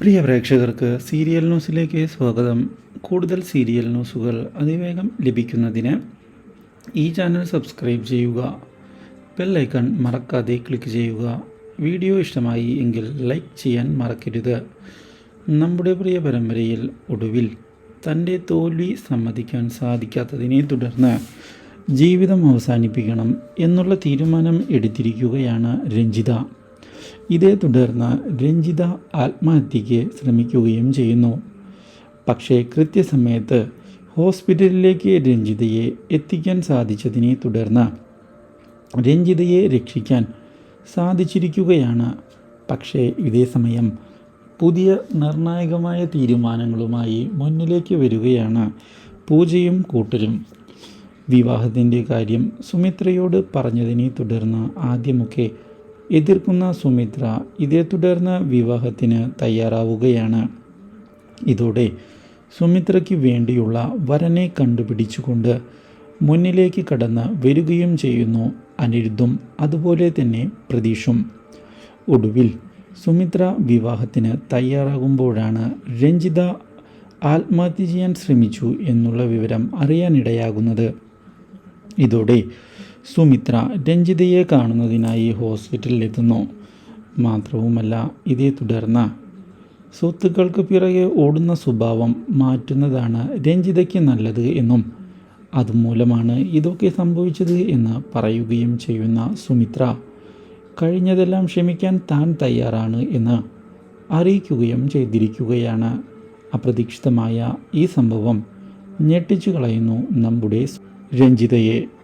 പ്രിയ പ്രേക്ഷകർക്ക് സീരിയൽ ന്യൂസിലേക്ക് സ്വാഗതം. കൂടുതൽ സീരിയൽ ന്യൂസുകൾ അതിവേഗം ലഭിക്കുന്നതിന് ഈ ചാനൽ സബ്സ്ക്രൈബ് ചെയ്യുക. ബെല്ലൈക്കൺ മറക്കാതെ ക്ലിക്ക് ചെയ്യുക. വീഡിയോ ഇഷ്ടമായി എങ്കിൽ ലൈക്ക് ചെയ്യാൻ മറക്കരുത്. നമ്മുടെ പ്രിയ പരമ്പരയിൽ ഒടുവിൽ തന്റെ തോൽവി സമ്മതിക്കാൻ സാധിക്കാത്തതിനെ തുടർന്ന് ജീവിതം അവസാനിപ്പിക്കണം എന്നുള്ള തീരുമാനം എടുത്തിരിക്കുകയാണ് രഞ്ജിത. ഇതേ തുടർന്ന് രഞ്ജിത ആത്മഹത്യയ്ക്ക് ശ്രമിക്കുകയും ചെയ്യുന്നു. പക്ഷേ കൃത്യസമയത്ത് ഹോസ്പിറ്റലിലേക്ക് രഞ്ജിതയെ എത്തിക്കാൻ സാധിച്ചതിനെ തുടർന്ന് രഞ്ജിതയെ രക്ഷിക്കാൻ സാധിച്ചിരിക്കുകയാണ്. പക്ഷേ ഇതേ സമയം പുതിയ നിർണായകമായ തീരുമാനങ്ങളുമായി മുന്നിലേക്ക് വരികയാണ് പൂജയും കൂട്ടരും. വിവാഹത്തിന്റെ കാര്യം സുമിത്രയോട് പറഞ്ഞതിനെ തുടർന്ന് ആദ്യമൊക്കെ എതിർക്കുന്ന സുമിത്ര ഇതേ തുടർന്ന് വിവാഹത്തിന് തയ്യാറാവുകയാണ്. ഇതോടെ സുമിത്രയ്ക്ക് വേണ്ടിയുള്ള വരനെ കണ്ടുപിടിച്ചുകൊണ്ട് മുന്നിലേക്ക് കടന്ന് വരികയും ചെയ്യുന്നു അനിരുദ്ധും അതുപോലെ തന്നെ പ്രതീഷും. ഒടുവിൽ സുമിത്ര വിവാഹത്തിന് തയ്യാറാകുമ്പോഴാണ് രഞ്ജിത ആത്മഹത്യ ചെയ്യാൻ ശ്രമിച്ചു എന്നുള്ള വിവരം അറിയാനിടയാകുന്നത്. ഇതോടെ സുമിത്ര രഞ്ജിതയെ കാണുന്നതിനായി ഹോസ്പിറ്റലിൽ എത്തുന്നു മാത്രവുമല്ല ഇതേ തുടർന്ന് സ്വത്തുക്കൾക്ക് പിറകെ ഓടുന്ന സ്വഭാവം മാറ്റുന്നതാണ് രഞ്ജിതയ്ക്ക് നല്ലത് എന്നും അതുമൂലമാണ് ഇതൊക്കെ സംഭവിച്ചത് എന്ന് പറയുകയും ചെയ്യുന്ന സുമിത്ര കഴിഞ്ഞതെല്ലാം ക്ഷമിക്കാൻ താൻ തയ്യാറാണ് എന്ന് അറിയിക്കുകയും ചെയ്തിരിക്കുകയാണ്. അപ്രതീക്ഷിതമായ ഈ സംഭവം ഞെട്ടിച്ചു കളയുന്നു നമ്മുടെ രഞ്ജിതയെ.